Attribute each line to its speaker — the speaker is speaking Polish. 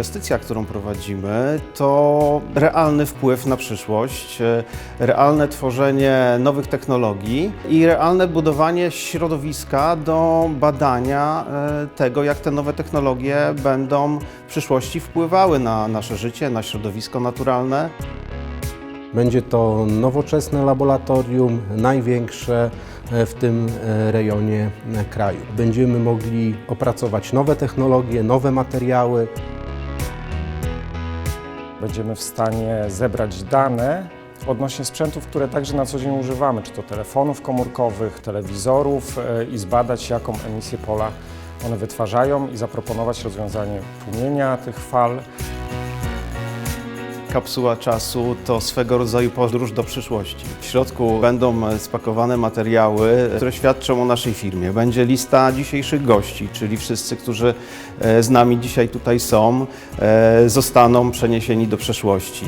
Speaker 1: inwestycja, którą prowadzimy, to realny wpływ na przyszłość, e, realne tworzenie nowych technologii i realne budowanie środowiska do badania e, tego, jak te nowe technologie będą w przyszłości wpływały na nasze życie, na środowisko naturalne.
Speaker 2: Będzie to nowoczesne laboratorium, największe e, w tym rejonie kraju. Będziemy mogli opracować nowe technologie, nowe materiały.
Speaker 3: Będziemy w stanie zebrać dane odnośnie sprzętów, które także na co dzień używamy, czy to telefonów komórkowych, telewizorów e, i zbadać, jaką emisję pola one wytwarzają i zaproponować rozwiązanie tłumienia tych fal.
Speaker 1: Kapsuła czasu to swego rodzaju podróż do przyszłości. W środku będą spakowane materiały, które świadczą o naszej firmie. Będzie lista dzisiejszych gości, czyli wszyscy, którzy e, z nami dzisiaj tutaj są, e, zostaną przeniesieni do przeszłości.